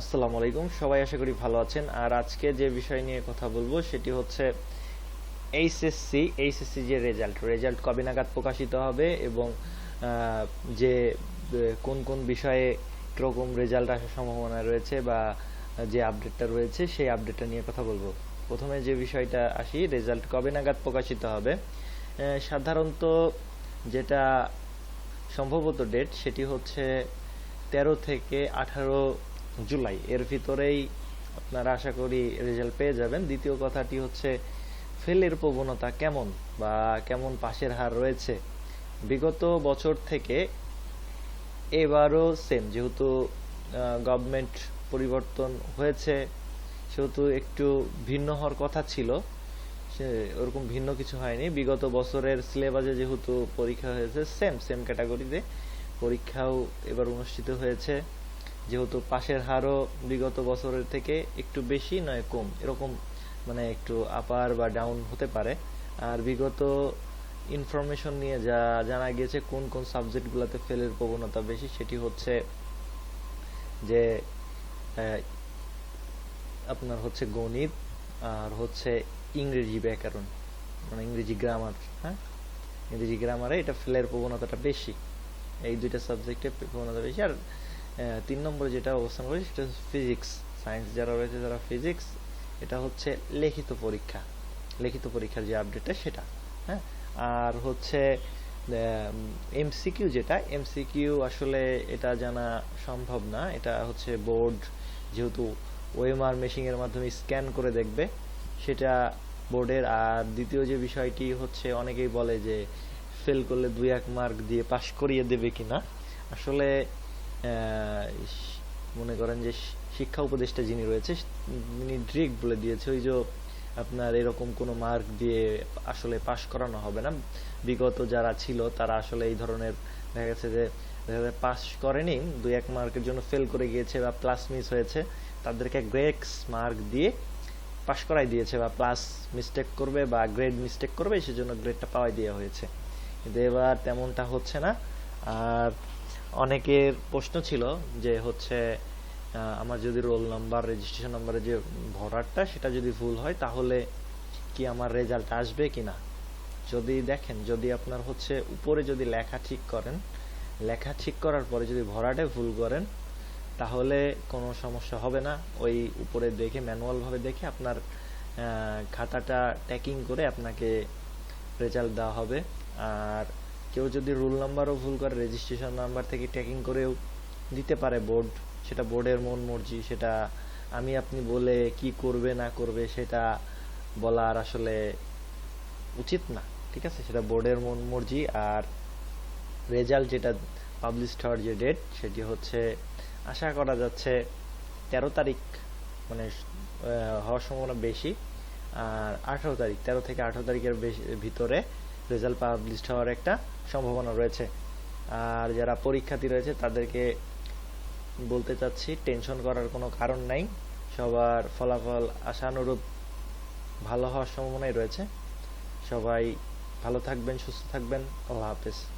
আসসালামু আলাইকুম, সবাই আশা করি ভালো আছেন। আর আজকে যে বিষয় নিয়ে কথা বলব সেটি হচ্ছে এইচএসসি এইচএসসি যে রেজাল্ট রেজাল্ট কবে নাগাদ প্রকাশিত হবে এবং যে কোন কোন বিষয়ে কীরকম রেজাল্ট আসার সম্ভাবনা রয়েছে বা যে আপডেটটা রয়েছে সেই আপডেটটা নিয়ে কথা বলব। প্রথমে যে বিষয়টা আসি, রেজাল্ট কবে নাগাদ প্রকাশিত হবে? সাধারণত যেটা সম্ভবত ডেট সেটি হচ্ছে তেরো থেকে আঠারো জুলাই। এর ভিতরেই আপনারা আশা করি রেজাল্ট পেয়ে যাবেন। দ্বিতীয় কথাটি হচ্ছে, ফেলের প্রবণতা কেমন বা কেমন পাশের হার রয়েছে? বিগত বছর থেকে এবারও সেম যেহেতু গভর্নমেন্ট পরিবর্তন হয়েছে, সেহেতু একটু ভিন্ন হওয়ার কথা ছিল ওরকম ভিন্ন কিছু হয়নি। বিগত বছরের সিলেবাসে যেহেতু পরীক্ষা হয়েছে সেম সেম ক্যাটাগরিতে পরীক্ষাও এবার অনুষ্ঠিত হয়েছে। যেহেতু পাশের হারও বিগত বছরের থেকে একটু বেশি নয় কম, এরকম মানে একটু আপার বা ডাউন হতে পারে। আর বিগত ইনফরমেশন নিয়ে যা জানা গিয়েছে কোন কোন সাবজেক্টগুলোতে ফেলের প্রবণতা বেশি, সেটি হচ্ছে যে আপনার হচ্ছে গণিত আর হচ্ছে ইংরেজি ব্যাকরণ মানে ইংরেজি গ্রামার হ্যাঁ? ইংরেজি গ্রামারে এটা ফেলের প্রবণতাটা বেশি। এই দুইটা সাবজেক্টে প্রবণতা বেশি। আর তিন নম্বরে যেটা অবস্থান করে, সেটা ফিজিক্স সায়েন্স যারা রয়েছে, যারা ফিজিক্স এটা হচ্ছে লিখিত পরীক্ষা। লিখিত পরীক্ষার যে আপডেটটা সেটা হ্যাঁ? আর হচ্ছে এমসিকিউ যেটা এমসিকিউ আসলে এটা জানা সম্ভব না। এটা হচ্ছে বোর্ড, যেহেতু ওএমআর মেশিনের মাধ্যমে স্ক্যান করে দেখবে সেটা বোর্ডের। আর দ্বিতীয় যে বিষয়টি হচ্ছে, অনেকেই বলে যে, ফেল করলে দুই এক মার্ক দিয়ে পাশ করিয়ে দেবে কিনা। আসলে মনে করেন যে শিক্ষা উপদেষ্টা যিনি রয়েছে তিনি ডিরেক্ট বলে দিয়েছে, ওই যে আপনার এরকম কোনো মার্ক দিয়ে আসলে পাশ করানো হবে না। বিগত যারা ছিল, তারা আসলে এই ধরনের দেখা গেছে যে পাস করেনি, দুই এক মার্কের জন্য ফেল করে গিয়েছে বা প্লাস মিস হয়েছে, তাদেরকে গ্রেক্স মার্ক দিয়ে পাশ করাই দিয়েছে বা প্লাস মিস্টেক করবে বা গ্রেড মিস্টেক করবে, সেজন্য গ্রেডটা পাওয়াই দেওয়া হয়েছে। কিন্তু এবার তেমনটা হচ্ছে না। আর অনেকের প্রশ্ন ছিল যে হচ্ছে আমার যদি রোল নাম্বার রেজিস্ট্রেশন নাম্বারে যে ভরাটটা সেটা যদি ভুল হয়, তাহলে কি আমার রেজাল্ট আসবে কি না যদি দেখেন, যদি আপনার হচ্ছে উপরে যদি লেখা ঠিক করেন, লেখা ঠিক করার পরে যদি ভরাটে ভুল করেন, তাহলে কোনো সমস্যা হবে না। ওই উপরে দেখে ম্যানুয়াল ভাবে দেখে আপনার খাতাটা ট্যাকিং করে আপনাকে রেজাল্ট দেওয়া হবে। আর কেউ যদি রুল নাম্বারও ভুল করে রেজিস্ট্রেশন নাম্বার থেকে ট্যাকিং করেও দিতে পারে বোর্ড সেটা বোর্ডের মন মর্জি, সেটা আমি আপনি বলে কি করবে, না করবে, সেটা বলার আসলে উচিত না, ঠিক আছে? সেটা বোর্ডের মন মর্জি, আর রেজাল্ট যেটা পাবলিশড হওয়ার যে ডেট সেটি হচ্ছে, আশা করা যাচ্ছে তেরো তারিখ মানে হওয়ার সম্ভাবনা বেশি, আর আঠারো তারিখ, তেরো থেকে আঠারো তারিখের ভিতরে রেজাল্ট পাবলিশড হওয়ার একটা সম্ভাবনা রয়েছে। আর যারা পরীক্ষার্থী রয়েছে, তাদেরকে বলতে চাচ্ছি, টেনশন করার কোনো কারণ নাই। সবার ফলাফল আশানুরূপ ভালো হওয়ার সম্ভাবনাই রয়েছে। সবাই ভালো থাকবেন, সুস্থ থাকবেন। আল্লাহ হাফেজ।